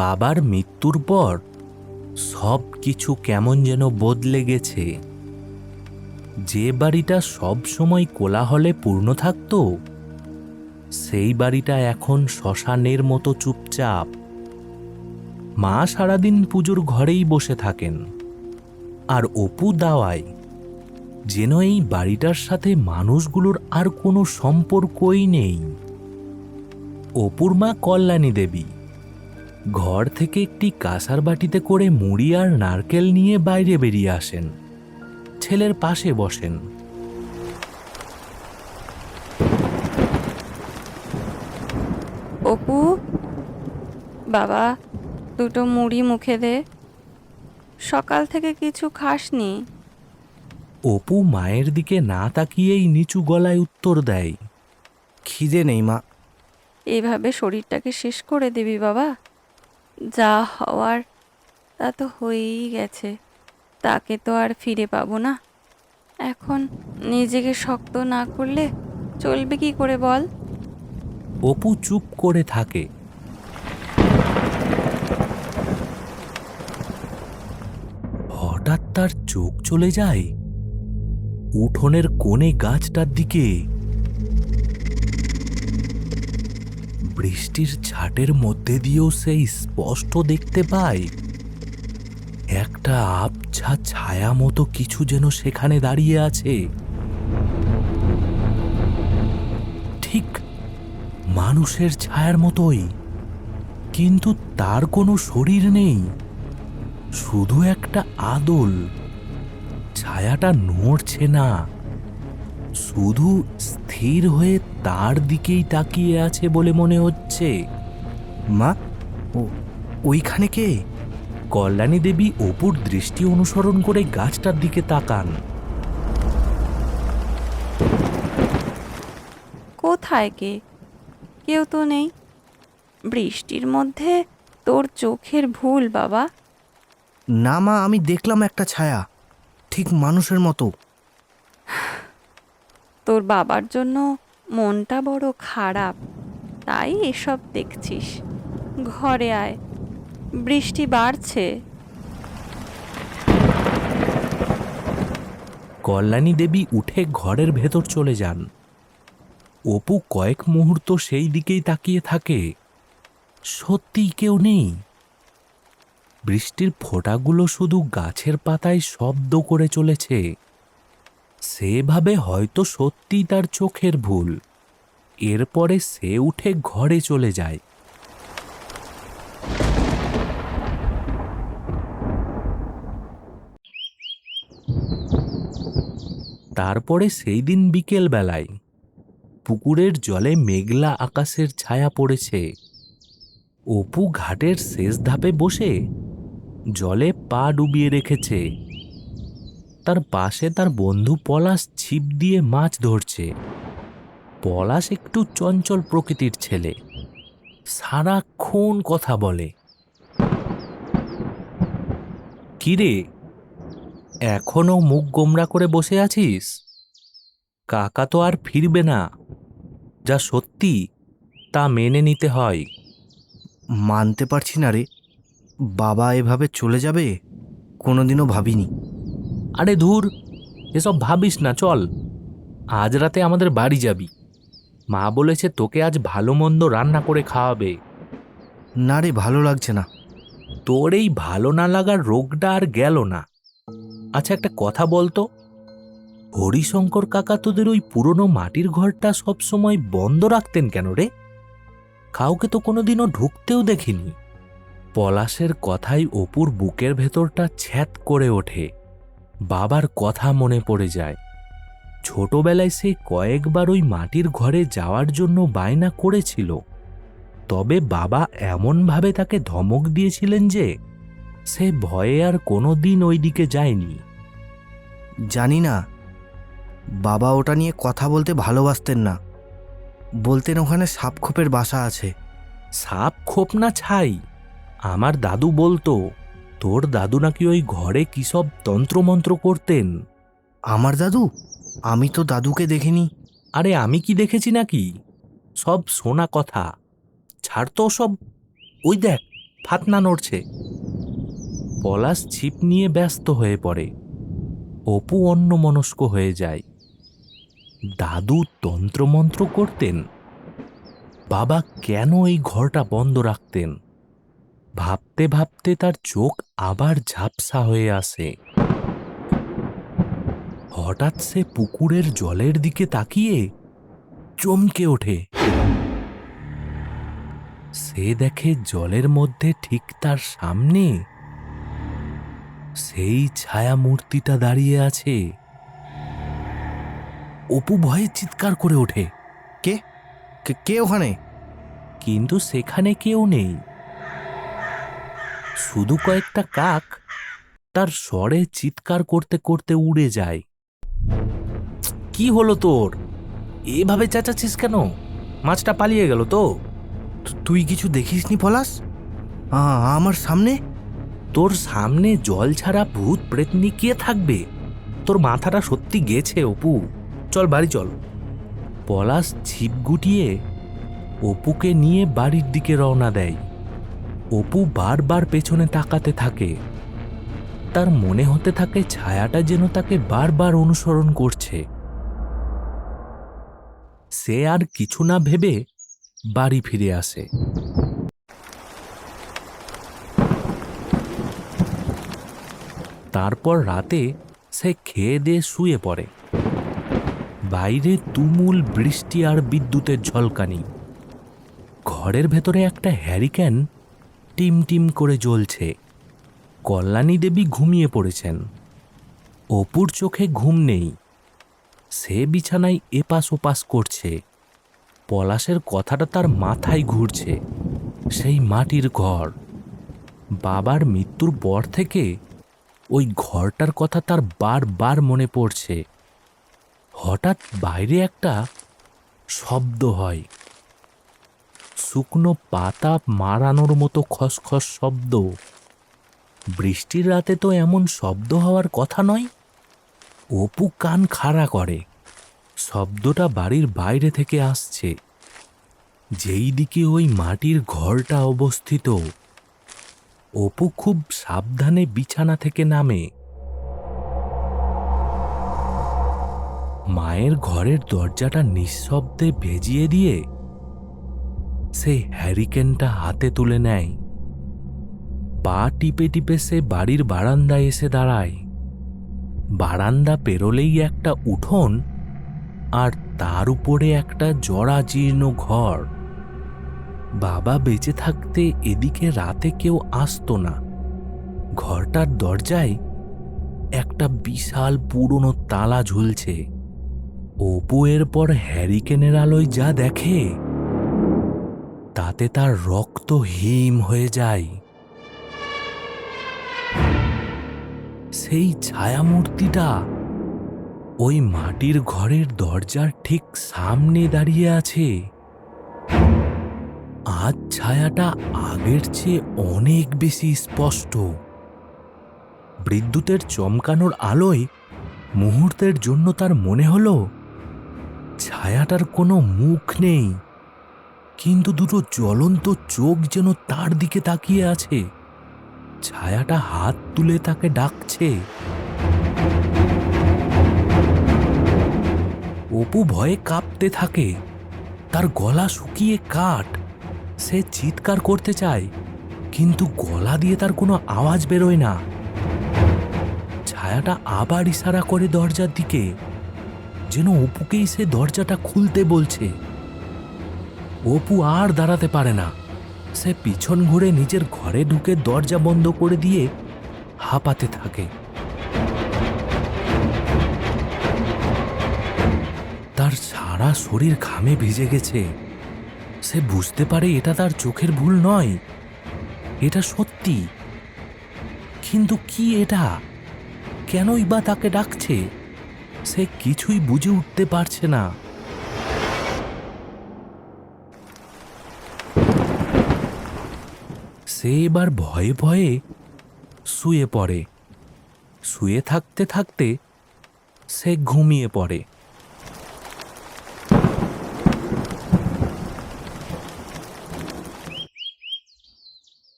বাবার মৃত্যুর পর সব কিছু কেমন যেন বদলে গেছে। যে বাড়িটা সব সময় কোলাহলে পূর্ণ থাকতো, সেই বাড়িটা এখন শ্মশানের মতো চুপচাপ। মা সারাদিন পুজোর ঘরেই বসে থাকেন। আর অপু দাওয়ায় যেন এই বাড়িটার সাথে মানুষগুলোর আর কোনো সম্পর্কই নেই। অপুর মা কল্যাণী দেবী। ঘর থেকে একটি কাঁসার বাটিতে করে মুড়ি আর নারকেল নিয়ে বাইরে বেরিয়ে আসেন। ছেলের পাশে বসেন। অপু বাবা দুটো মুড়ি মুখে দে। সকাল থেকে কিছু খাসনি। অপু মায়ের দিকে না তাকিয়েই নিচু গলায় উত্তর দেয়। খিদে নেই মা। এভাবে শরীরটাকে শেষ করে দিবি বাবা। যা হওয়ার তা তো হয়েই গেছে। তাকে তো আর ফিরে পাবো না। এখন নিজেকে শক্ত না করলে চলবে কি করে বল? অপু চুপ করে থাকে। হঠাৎ তার চোখ চলে যায়। উঠোনের কোণে গাছটার দিকে। বৃষ্টির ছাটের মধ্যে দিয়েও সেই স্পষ্ট দেখতে পায় একটা আবছা ছায়া মতো কিছু যেন সেখানে দাঁড়িয়ে আছে। ঠিক মানুষের ছায়ার মতোই, কিন্তু তার কোনো শরীর নেই, শুধু একটা আদল। ছায়াটা নড়ছে না। শুধু স্থির হয়ে তার দিকেই তাকিয়ে আছে বলে মনে হচ্ছে। মা ও ওইখানে কে? কল্যাণী দেবী অপুর দৃষ্টি অনুসরণ করে গাছটার দিকে তাকান। কোথায় কে? কেউ তো নেই। বৃষ্টির মধ্যে তোর চোখের ভুল বাবা। না মা আমি দেখলাম একটা ছায়া ঠিক মানুষের মতো। তোর বাবার জন্য মনটা বড় খারাপ। তাই এসব দেখছিস। ঘরে আয়। বৃষ্টি বাড়ছে। কল্যাণী দেবী উঠে ঘরের ভেতর চলে যান। অপু কয়েক মুহূর্ত সেই দিকেই তাকিয়ে থাকে। সত্যিই কেউ নেই। বৃষ্টির ফোঁটাগুলো শুধু গাছের পাতায় শব্দ করে চলেছে। সেভাবে হয়তো সত্যিই তার চোখের ভুল। এরপরে সে উঠে ঘরে চলে যায়। তারপরে সেই দিন বিকেল বেলায় পুকুরের জলে মেঘলা আকাশের ছায়া পড়েছে। অপু ঘাটের শেষ ধাপে বসে জলে পা ডুবিয়ে রেখেছে। তার পাশে তার বন্ধু পলাশ ছিপ দিয়ে মাছ ধরছে। পলাশ একটু চঞ্চল প্রকৃতির ছেলে। সারাক্ষণ কথা বলে। কিরে, এখনও মুখ গোমরা করে বসে আছিস? কাকা তো আর ফিরবে না। যা সত্যি, তা মেনে নিতে হয়। মানতে পারছি না রে। বাবা এভাবে চলে যাবে? কোনোদিনও ভাবিনি। আরে ধুর এসব ভাবিস না চল। আজ রাতে আমাদের বাড়ি যাবি। মা বলেছে তোকে আজ ভালো মন্দ রান্না করে খাওয়াবে। না রে ভালো লাগছে না। তোর এই ভালো না লাগার রোগটা আর গেল না। আচ্ছা একটা কথা বলতো হরিশঙ্কর কাকা তোদের ওই পুরনো মাটির ঘরটা সব সময় বন্ধ রাখতেন কেন রে? কাউকে তো কোনোদিনও ঢুকতেও দেখিনি। পলাশের কথাই অপুর বুকের ভেতরটা ছ্যাত করে ওঠে। বাবার কথা মনে পড়ে যায়। ছোটবেলায় সে কয়েকবার ওই মাটির ঘরে যাওয়ার জন্য বায়না করেছিল। তবে বাবা এমনভাবে তাকে ধমক দিয়েছিলেন যে সে ভয়ে আর কোনো দিন ওই দিকে যায়নি। জানি না। বাবা ওটা নিয়ে কথা বলতে ভালোবাসতেন না। বলতেন ওখানে সাপখোপের বাসা আছে। সাপ খোপ না ছাই আমার দাদু বলতো তোর দাদু নাকি ওই ঘরে কি সব তন্ত্রমন্ত্র করতেন? আমার দাদু? আমি তো দাদুকে দেখিনি। আরে আমি কি দেখেছি নাকি? সব শোনা কথা। ছাড় তো সব। ওই দেখ ফাতনা নড়ছে। পলাশ ছিপ নিয়ে ব্যস্ত হয়ে পড়ে। অপু অন্যমনস্ক হয়ে যায়। দাদু তন্ত্রমন্ত্র করতেন? বাবা কেন এই ঘরটা বন্ধ রাখতেন? ভাবতে ভাবতে তার চোখ আবার ঝাপসা হয়ে আসে। হঠাৎ সে পুকুরের জলের দিকে তাকিয়ে চমকে ওঠে। সে দেখে জলের মধ্যে ঠিক তার সামনে সেই ছায়া মূর্তিটা দাঁড়িয়ে আছে। অপু ভয়ে চিৎকার করে ওঠে। কে? কে- কে ওখানে? কিন্তু সেখানে কেউ নেই। শুধু কয়েকটা কাক তার স্বরে চিৎকার করতে করতে উড়ে যায়। কি হলো তোর? এভাবে চেঁচাচ্ছিস কেন? মাছটা পালিয়ে গেল তো। তুই কিছু দেখিসনি পলাশ? আমার সামনে? তোর সামনে জল ছাড়া ভূত প্রেতনি কে থাকবে? তোর মাথাটা সত্যি গেছে, অপু। চল, বাড়ি চল। পলাশ ছিপ গুটিয়ে অপুকে নিয়ে বাড়ির দিকে রওনা দেয়। অপু বারবার পেছনে তাকাতে থাকে। তার মনে হতে থাকে ছায়াটা যেন তাকে বারবার অনুসরণ করছে। সে আর কিছু না ভেবে বাড়ি ফিরে আসে। তারপর রাতে সে খেয়ে দিয়ে শুয়ে পড়ে। বাইরে তুমুল বৃষ্টি আর বিদ্যুতের ঝলকানি। ঘরের ভেতরে একটা হ্যারিকেন টিম টিম করে জ্বলছে। কল্যাণী দেবী ঘুমিয়ে পড়েছেন। অপুর চোখে ঘুম নেই। সে বিছানায় এপাশ ওপাশ করছে। পলাশের কথাটা তার মাথায় ঘুরছে। সেই মাটির ঘর। বাবার মৃত্যুর পর থেকে ওই ঘরটার কথা তার বারবার মনে পড়ছে। হঠাৎ বাইরে একটা শব্দ হয়। শুকনো পাতা মারানোর মতো খসখস শব্দ। বৃষ্টির রাতে তো এমন শব্দ হওয়ার কথা নয়। অপু কান খাড়া করে। শব্দটা বাড়ির বাইরে থেকে আসছে। যেই দিকে ওই মাটির ঘরটা অবস্থিত। অপু খুব সাবধানে বিছানা থেকে নামে। মায়ের ঘরের দরজাটা নিঃশব্দে ভেজিয়ে দিয়ে সে হ্যারিকেনটা হাতে তুলে নেয়। পা টিপে টিপে সে বাড়ির বারান্দায় এসে দাঁড়ায়। বারান্দা পেরোলেই একটা উঠোন আর তার উপরে একটা জরাজীর্ণ ঘর। বাবা বেঁচে থাকতে এদিকে রাতে কেউ আসতো না। ঘরটার দরজায় একটা বিশাল পুরনো তালা ঝুলছে। অপু এরপর হ্যারিকেনের আলোয় যা দেখে। তাতে তার রক্ত হিম হয়ে যায়। সেই ছায়ামূর্তিটা ওই মাটির ঘরের দরজার ঠিক সামনে দাঁড়িয়ে আছে। আজ ছায়াটা আগের চেয়ে অনেক বেশি স্পষ্ট। বিদ্যুতের চমকানোর আলোয় মুহূর্তের জন্য তার মনে হলো, ছায়াটার কোনো মুখ নেই। কিন্তু দুটো জ্বলন্ত চোখ যেন তার দিকে তাকিয়ে আছে। ছায়াটা হাত তুলে তাকে ডাকছে। অপু ভয়ে কাঁপতে থাকে। তার গলা শুকিয়ে কাঠ। সে চিৎকার করতে চায়, কিন্তু গলা দিয়ে তার কোনো আওয়াজ বেরোয় না। ছায়াটা আবার ইশারা করে দরজার দিকে, যেন অপুকেই সে দরজাটা খুলতে বলছে। অপু আর দাঁড়াতে পারে না। সে পিছন ঘুরে নিজের ঘরে ঢুকে দরজা বন্ধ করে দিয়ে হাঁপাতে থাকে। তার সারা শরীর ঘামে ভিজে গেছে। সে বুঝতে পারে এটা তার চোখের ভুল নয়। এটা সত্যি। কিন্তু কি এটা? কেনই বা তাকে ডাকছে? সে কিছুই বুঝে উঠতে পারছে না। সে এবার ভয়ে ভয়ে শুয়ে পড়ে। শুয়ে থাকতে থাকতে সে ঘুমিয়ে পড়ে।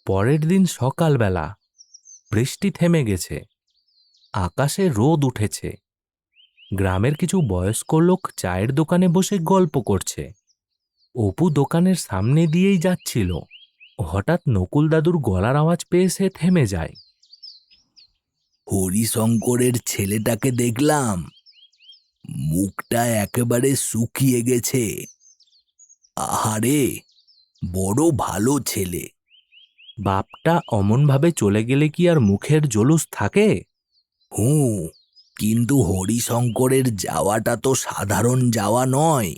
পরের দিন সকালবেলা বৃষ্টি থেমে গেছে। আকাশে রোদ উঠেছে। গ্রামের কিছু বয়স্ক লোক চায়ের দোকানে বসে গল্প করছে। অপু দোকানের সামনে দিয়েই যাচ্ছিল। হঠাৎ নকুল দাদুর গলার আওয়াজ পেয়ে সে থেমে যায়। হরিশঙ্করের ছেলেটাকে দেখলাম। মুখটা একেবারে শুকিয়ে গেছে। আহারে বড় ভালো ছেলে। বাপটা অমনভাবে চলে গেলে কি আর মুখের জলুস থাকে? হুঁ কিন্তু হরিশঙ্করের যাওয়াটা তো সাধারণ যাওয়া নয়।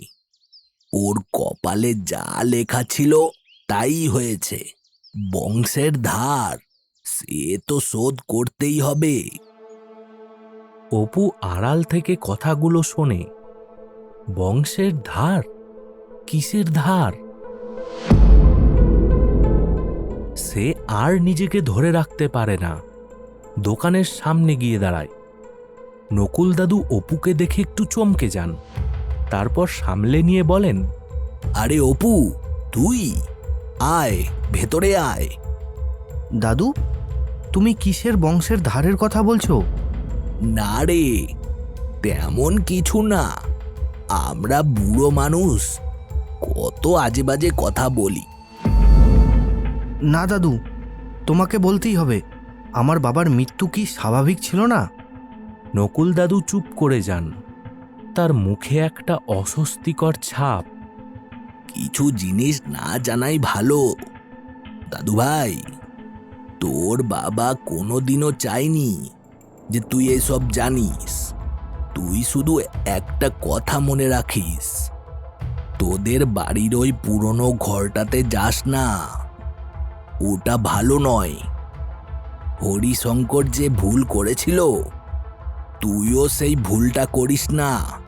ওর কপালে যা লেখা ছিল তাই হয়েছে। বংশের ধার সে তো শোধ করতেই হবে। অপু আড়াল থেকে কথাগুলো শোনে। বংশের ধার? কিসের ধার? সে আর নিজেকে ধরে রাখতে পারে না। দোকানের সামনে গিয়ে দাঁড়ায়। নকুল দাদু অপুকে দেখে একটু চমকে যান। তারপর সামলে নিয়ে বলেন আরে অপু তুই? আয় ভেতরে আয়। দাদু তুমি কিসের বংশের ধারের কথা বলছো? না রে তেমন কিছু না। আমরা বুড়ো মানুষ কত আজে বাজে কথা বলি। না দাদু তোমাকে বলতেই হবে আমার বাবার মৃত্যু কি স্বাভাবিক ছিল না? নকুল দাদু চুপ করে যান। তার মুখে একটা অস্বস্তিকর ছাপ কিছু জিনিস না জানাই ভালো। দাদু ভাই, তোর বাবা কোনোদিনও চায়নি যে তুই এসব জানিস। তুই শুধু একটা কথা মনে রাখিস। তোদের বাড়ির ওই পুরনো ঘরটাতে যাস না। ওটা ভালো নয়। হরিশঙ্কর যে ভুল করেছিল, তুইও সেই ভুলটা করিস না।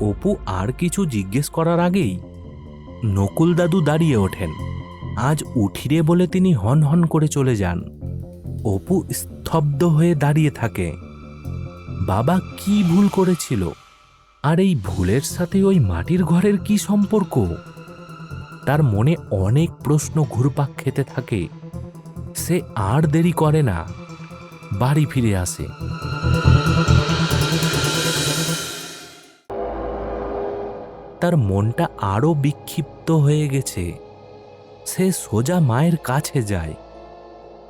অপু আর কিছু জিজ্ঞেস করার আগেই নকুল দাদু দাঁড়িয়ে ওঠেন। আজ উঠিরে বলে তিনি হন হন করে চলে যান। অপু স্তব্ধ হয়ে দাঁড়িয়ে থাকে। বাবা কি ভুল করেছিল? আর এই ভুলের সাথে ওই মাটির ঘরের কি সম্পর্ক? তার মনে অনেক প্রশ্ন ঘুরপাক খেতে থাকে। সে আর দেরি করে না। বাড়ি ফিরে আসে। তার মনটা আরও বিক্ষিপ্ত হয়ে গেছে। সে সোজা মায়ের কাছে যায়।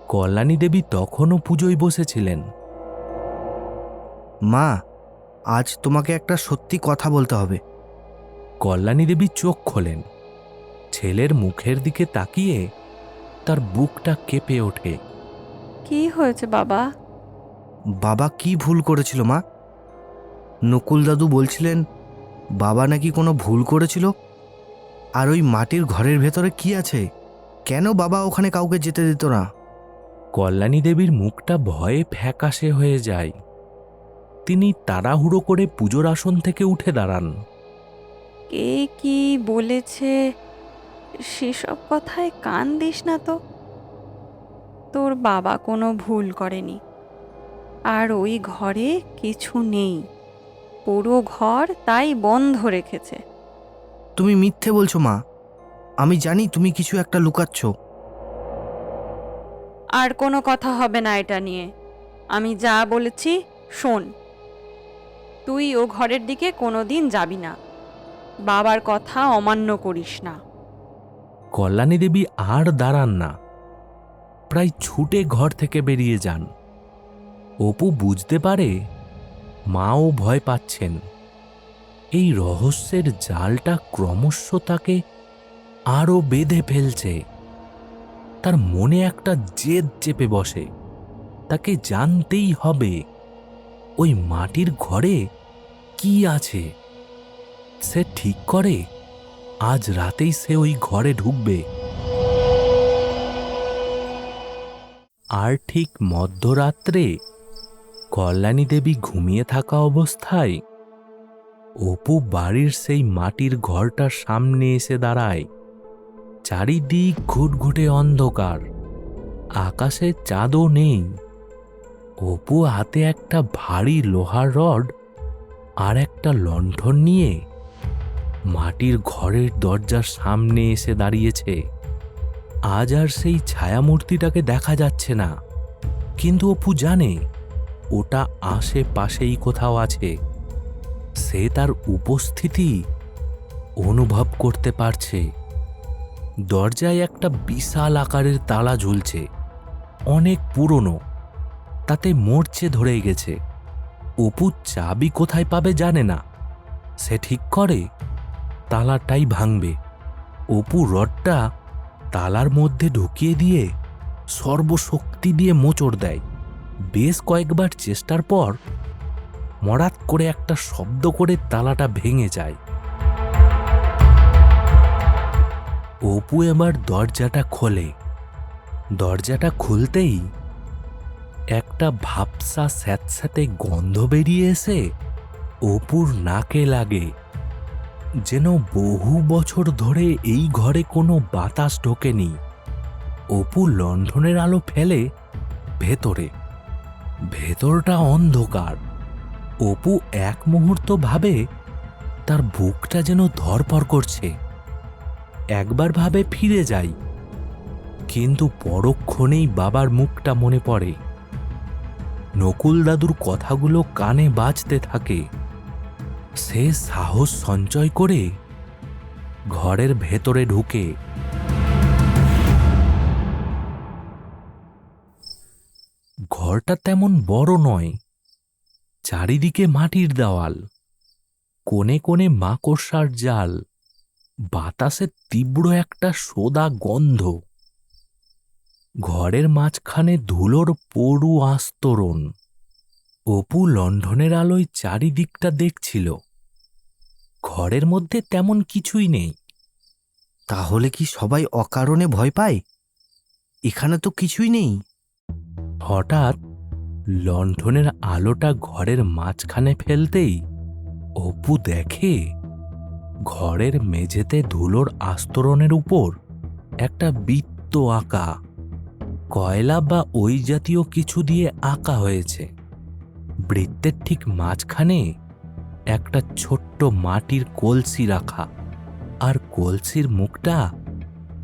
কল্যাণী দেবী তখনও পুজোয় বসেছিলেন। মা আজ তোমাকে একটা সত্যি কথা বলতে হবে। কল্যাণী দেবী চোখ খোলেন। ছেলের মুখের দিকে তাকিয়ে তার বুকটা কেঁপে ওঠে। কি হয়েছে বাবা? বাবা কি ভুল করেছিল মা? নকুল দাদু বলছিলেন বাবা নাকি কোনো ভুল করেছিল? আর ওই মাটির ঘরের ভেতরে কি আছে? কেন বাবা ওখানে কাউকে যেতে দিত না? কল্যাণী দেবীর মুখটা ভয়ে ফ্যাকাশে হয়ে যায়। তিনি তাড়াহুড়ো করে পুজোর আসন থেকে উঠে দাঁড়ান। কে কি বলেছে? সেসব কথায় কান দিস না তো। তোর বাবা কোনো ভুল করেনি। আর ওই ঘরে কিছু নেই। পুরো ঘর তাই বন্ধ রেখেছে। তুমি মিথ্যে বলছো মা। আমি জানি তুমি কিছু একটা লুকাচ্ছ। আর কোনো কথা হবে না এটা নিয়ে। আমি যা বলেছি শোন। তুই ও ঘরের দিকে কোনো দিন যাবি না। বাবার কথা অমান্য করিস না। কল্যাণী দেবী আর দাঁড়ান না। প্রায় ছুটে ঘর থেকে বেরিয়ে যান। অপু বুঝতে পারে মাও ভয় পাচ্ছেন। এই রহস্যের জালটা ক্রমশ তাকে আরও বেঁধে ফেলছে। তার মনে একটা জেদ চেপে বসে। তাকে জানতেই হবে, ওই মাটির ঘরে কি আছে? সে ঠিক করে, আজ রাতেই সে ওই ঘরে ঢুকবে। আর ঠিক মধ্যরাত্রে কল্যাণী দেবী ঘুমিয়ে থাকা অবস্থায় অপু বাড়ির সেই মাটির ঘরটার সামনে এসে দাঁড়ায়। চারিদিক ঘুটঘুটে অন্ধকার, আকাশে চাঁদও নেই। অপু হাতে একটা ভারী লোহার রড আর একটা লণ্ঠন নিয়ে মাটির ঘরের দরজার সামনে এসে দাঁড়িয়েছে। আজ আর সেই ছায়ামূর্তিটাকে দেখা যাচ্ছে না, কিন্তু অপু জানে ওটা আশেপাশেই কোথাও আছে। সে তার উপস্থিতি অনুভব করতে পারছে। দরজায় একটা বিশাল আকারের তালা ঝুলছে। অনেক পুরনো। তাতে মরচে ধরে গেছে। অপু চাবি কোথায় পাবে জানে না। সে ঠিক করে, তালাটাই ভাঙবে। অপু রডটা তালার মধ্যে ঢুকিয়ে দিয়ে সর্বশক্তি দিয়ে মোচড় দেয়। বেশ কয়েকবার চেষ্টার পর মরাত করে একটা শব্দ করে তালাটা ভেঙে যায়। অপু এবার দরজাটা খোলে। দরজাটা খুলতেই একটা ভাবসা স্যাঁতস্যাঁতে গন্ধ বেরিয়ে এসে অপুর নাকে লাগে। যেন বহু বছর ধরে এই ঘরে কোনো বাতাস ঢোকেনি। অপু লণ্ঠনের আলো ফেলে ভেতরে ভেতরটা অন্ধকার। অপু এক মুহূর্ত ভাবে তার বুকটা যেন ধরপর করছে। একবার ভাবে ফিরে যাই, কিন্তু পরক্ষণেই বাবার মুখটা মনে পড়ে। নকুল দাদুর কথাগুলো কানে বাজতে থাকে। সে সাহস সঞ্চয় করে ঘরের ভেতরে ঢুকে ঘরটা তেমন বড় নয়, চারিদিকে মাটির দেওয়াল, কোণে কোণে মাকড়সার জাল, বাতাসে তীব্র একটা সোদা গন্ধ। ঘরের মাঝখানে ধুলোর পড়ু আস্তরণ, অপু লণ্ঠনের আলোয় চারিদিকটা দেখছিল। ঘরের মধ্যে তেমন কিছুই নেই। তাহলে কি সবাই অকারণে ভয় পায়? এখানে তো কিছুই নেই। হঠাৎ লণ্ঠনের আলোটা ঘরের মাঝখানে ফেলতেই অপু দেখে ঘরের মেঝেতে ধুলোর আস্তরণের উপর একটা বৃত্ত আঁকা, কয়লা বা ওই জাতীয় কিছু দিয়ে আঁকা হয়েছে। বৃত্তের ঠিক মাঝখানে একটা ছোট্ট মাটির কলসি রাখা, আর কলসির মুখটা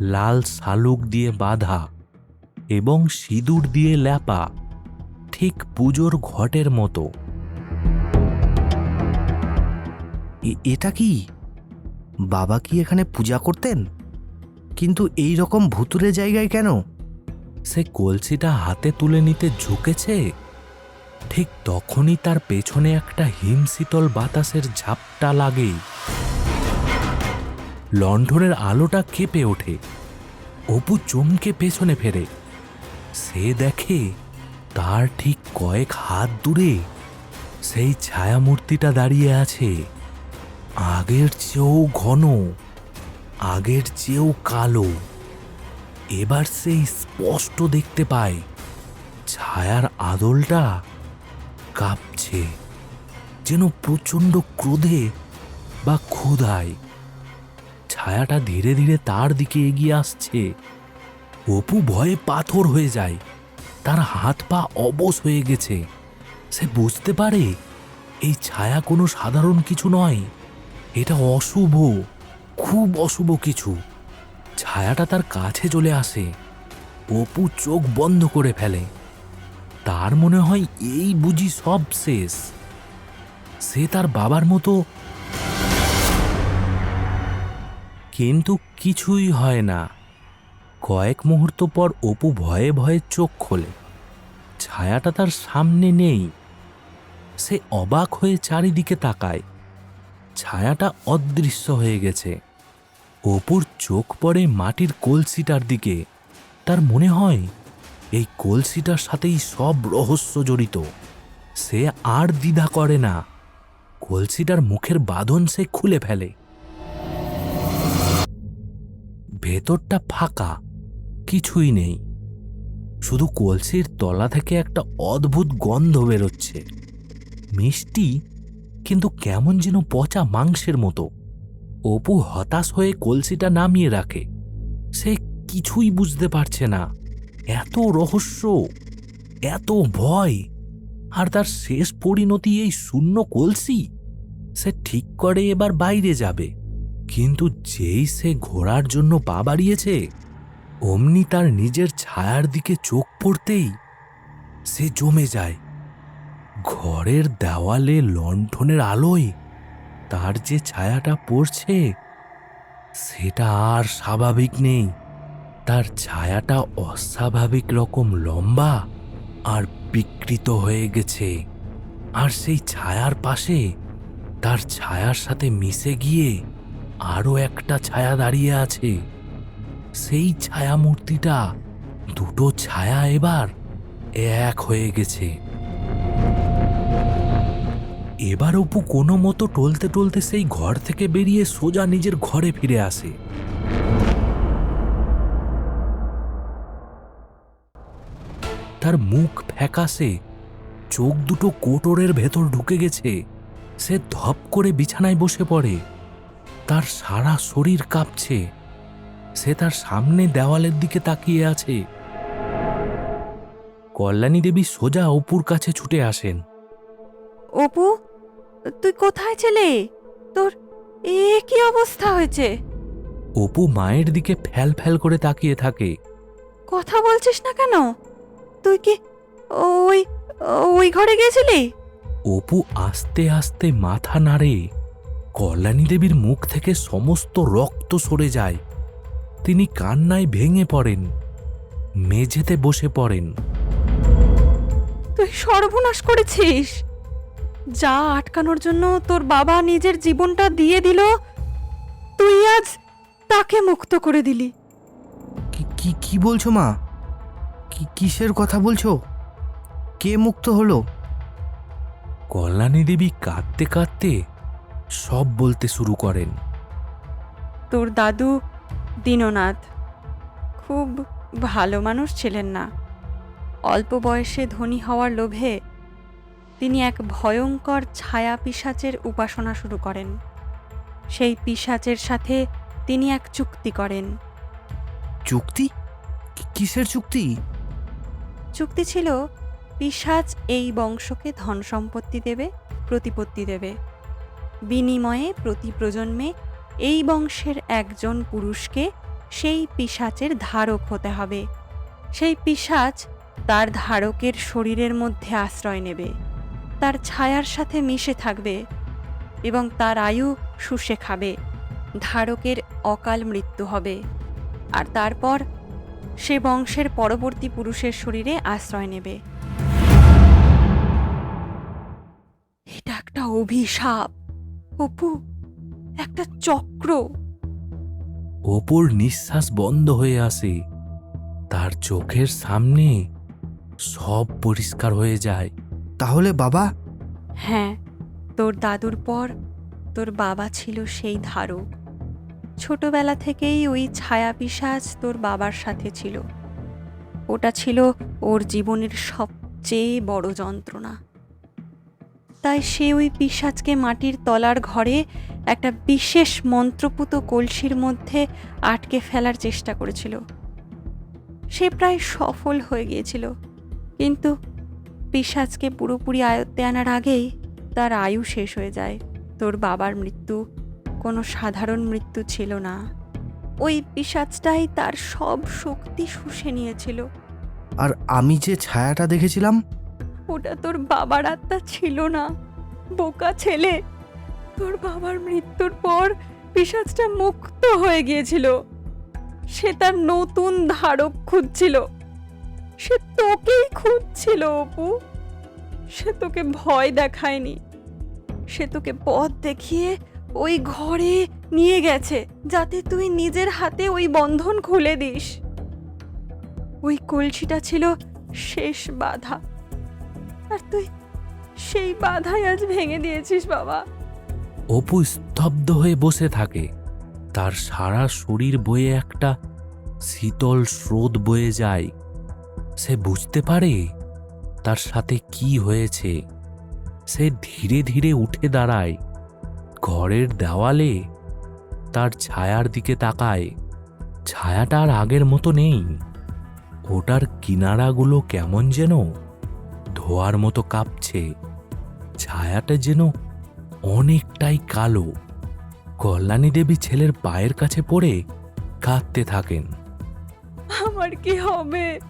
লাল শালুক দিয়ে বাঁধা। এবং সিঁদুর দিয়ে ল্যাপা, ঠিক পুজোর ঘটের মতো। এটা কি? বাবা কি এখানে পূজা করতেন? কিন্তু এই রকম ভুতুরে জায়গায় কেন? সে কলসিটা হাতে তুলে নিতে ঝুঁকেছে। ঠিক তখনই তার পেছনে একটা হিমশীতল বাতাসের ঝাপটা লাগে। লণ্ঠনের আলোটা কেঁপে ওঠে। অপু চমকে পেছনে ফেরে। সে দেখে তার ঠিক কয়েক হাত দূরে সেই ছায়ামূর্তিটা দাঁড়িয়ে আছে। আগের চেয়েও ঘন, আগের চেয়েও কালো। এবার সেই স্পষ্ট দেখতে পায়, ছায়ার আদলটা কাঁপছে, যেন প্রচণ্ড ক্রোধে বা ক্ষুধায়। ছায়াটা ধীরে ধীরে তার দিকে এগিয়ে আসছে। অপু ভয়ে পাথর হয়ে যায়। তার হাত পা অবশ হয়ে গেছে। সে বুঝতে পারে, এই ছায়া কোনো সাধারণ কিছু নয়। এটা অশুভ, খুব অশুভ কিছু। ছায়াটা তার কাছে চলে আসে। অপু চোখ বন্ধ করে ফেলে। তার মনে হয় এই বুঝি সব শেষ। সে তার বাবার মতো কিন্তু কিছুই হয় না। কয়েক মুহূর্ত পর অপু ভয়ে ভয়ে চোখ খোলে। ছায়াটা তার সামনে নেই। সে অবাক হয়ে চারিদিকে তাকায়। ছায়াটা অদৃশ্য হয়ে গেছে। অপুর চোখ পড়ে মাটির কলসিটার দিকে। তার মনে হয়, এই কলসিটার সাথেই সব রহস্য জড়িত। সে আর দ্বিধা করে না। কলসিটার মুখের বাঁধন সে খুলে ফেলে। ভেতরটা ফাঁকা। কিছুই নেই। শুধু কলসির তলা থেকে একটা অদ্ভুত গন্ধ বেরোচ্ছে। মিষ্টি, কিন্তু কেমন যেন পচা মাংসের মতো। অপু হতাশ হয়ে কলসিটা নামিয়ে রাখে। সে কিছুই বুঝতে পারছে না। এত রহস্য, এত ভয়, আর তার শেষ পরিণতি এই শূন্য কলসি? সে ঠিক করে এবার বাইরে যাবে। কিন্তু যেই সে ঘোরার জন্য পা বাড়িয়েছে অমনি তার নিজের ছায়ার দিকে চোখ পড়তেই সে জমে যায়। ঘরের দেওয়ালে লণ্ঠনের আলোয় তার যে ছায়াটা পড়ছে, সেটা আর স্বাভাবিক নেই। তার ছায়াটা অস্বাভাবিক রকম লম্বা আর বিকৃত হয়ে গেছে। আর সেই ছায়ার পাশে তার ছায়ার সাথে মিশে গিয়ে আরও একটা ছায়া দাঁড়িয়ে আছে। সেই ছায়া মূর্তিটা দুটো ছায়া এবার এক হয়ে গেছে। এবার অপু কোনো মতো টলতে টলতে সেই ঘর থেকে বেরিয়ে সোজা নিজের ঘরে ফিরে আসে। তার মুখ ফ্যাকাশে, চোখ দুটো কোটরের ভেতর ঢুকে গেছে। সে ধপ করে বিছানায় বসে পড়ে। তার সারা শরীর কাঁপছে। সে তার সামনে দেওয়ালের দিকে তাকিয়ে আছে। কল্যাণী দেবী সোজা অপুর কাছে ছুটে আসেন। অপু তুই কোথায় ছিলে? তোর এ কি অবস্থা হয়েছে? অপু মায়ের দিকে ফ্যাল ফ্যাল করে তাকিয়ে থাকে। কথা বলছিস না কেন? তুই কি ওই ওই ঘরে গেছিলি অপু আস্তে আস্তে মাথা নাড়ে। কল্যাণী দেবীর মুখ থেকে সমস্ত রক্ত সরে যায়। তিনি কান্নায় ভেঙে পড়েন মেঝেতে বসে পড়েন। তুই সর্বনাশ করেছিস। যা আটকানোর জন্য তোর বাবা নিজের জীবনটা দিয়ে দিল তুই আজ তাকে মুক্ত করে দিলি। কি কি কি বলছো মা? কি কিসের কথা বলছো? কে মুক্ত হলো? কল্যাণী দেবী কাঁদতে কাঁদতে সব বলতে শুরু করেন। তোর দাদু দীননাথ খুব ভালো মানুষ ছিলেন না। অল্প বয়সে ধনী হওয়ার লোভে তিনি এক ভয়ঙ্কর ছায়া পিশাচের উপাসনা শুরু করেন। সেই পিশাচের সাথে তিনি এক চুক্তি করেন। চুক্তি? কিসের চুক্তি? চুক্তি ছিল পিশাচ এই বংশকে ধন সম্পত্তি দেবে প্রতিপত্তি দেবে। বিনিময়ে প্রতি প্রজন্মে এই বংশের একজন পুরুষকে সেই পিশাচের ধারক হতে হবে। সেই পিশাচ তার ধারকের শরীরের মধ্যে আশ্রয় নেবে, তার ছায়ার সাথে মিশে থাকবে এবং তার আয়ু শুষে খাবে, ধারকের অকাল মৃত্যু হবে। আর তারপর সে বংশের পরবর্তী পুরুষের শরীরে আশ্রয় নেবে। এটা একটা অভিশাপ। অপু একটা চক্র। অপুর নিঃশ্বাস বন্ধ হয়ে আসে। তার চোখের সামনে সব পরিষ্কার হয়ে যায়। তাহলে বাবা? হ্যাঁ তোর দাদুর পর তোর বাবা ছিল সেই ধারক। ছোটবেলা থেকেই ওই ছায়া পিশাচ তোর বাবার সাথে ছিল। ওটা ছিল ওর জীবনের সবচেয়ে বড় যন্ত্রণা। তাই সে ওই পিশাচকে মাটির তলার ঘরে একটা বিশেষ মন্ত্রপুত কলসির মধ্যে আটকে ফেলার চেষ্টা করেছিল। সে প্রায় সফল হয়ে গিয়েছিল, কিন্তু পিশাচকে পুরোপুরি আয়ত্তে আনার আগেই তার আয়ু শেষ হয়ে যায়। তোর বাবার মৃত্যু, কোনো সাধারণ মৃত্যু ছিল না। ওই পিশাচটাই তার সব শক্তি শুষে নিয়েছিল। আর আমি যে ছায়াটা দেখেছিলাম ওটা তোর বাবার আত্মা ছিল না। বোকা ছেলে। তোর বাবার মৃত্যুর পর পিশাচটা মুক্ত হয়ে গিয়েছিল। সে তার নতুন ধারক খুঁজছিল। সে তোকেই খুঁজছিল, অপু। সে তোকে ভয় দেখায়নি। সে তোকে পথ দেখিয়ে ওই ঘরে নিয়ে গেছে, যাতে তুই নিজের হাতে ওই বন্ধন খুলে দিস। ওই কলসিটা ছিল শেষ বাধা। আর তুই সেই বাধাই আজ ভেঙে দিয়েছিস, বাবা। অপু স্তব্ধ হয়ে বসে থাকে। তার সারা শরীর বয়ে একটা শীতল স্রোত বয়ে যায়। সে বুঝতে পারে তার সাথে কি হয়েছে। সে ধীরে ধীরে উঠে দাঁড়ায়। ঘরের দেওয়ালে তার ছায়ার দিকে তাকায়। ছায়াটা আর আগের মতো নেই। ওটার কিনারাগুলো কেমন যেন ধোয়ার মতো কাঁপছে। ছায়াটা যেন অনেকটাই কালো। কল্যাণী দেবী ছেলের পায়ের কাছে পড়ে কাঁদতে থাকেন। আমার কি হবে?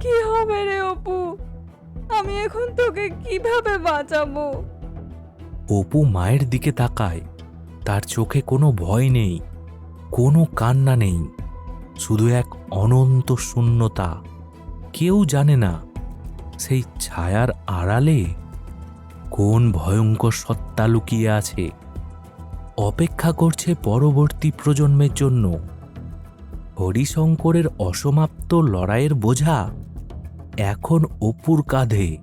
কি হবে রে অপু? আমি এখন তোকে কীভাবে বাঁচাবো? অপু মায়ের দিকে তাকায়। তার চোখে কোনো ভয় নেই কোনো কান্না নেই। শুধু এক অনন্ত শূন্যতা। কেউ জানে না সেই ছায়ার আড়ালে কোন ভয়ঙ্কর সত্তা লুকিয়ে আছে? অপেক্ষা করছে পরবর্তী প্রজন্মের জন্য। হরিশঙ্করের অসমাপ্ত লড়াইয়ের বোঝা এখন অপুর কাঁধে।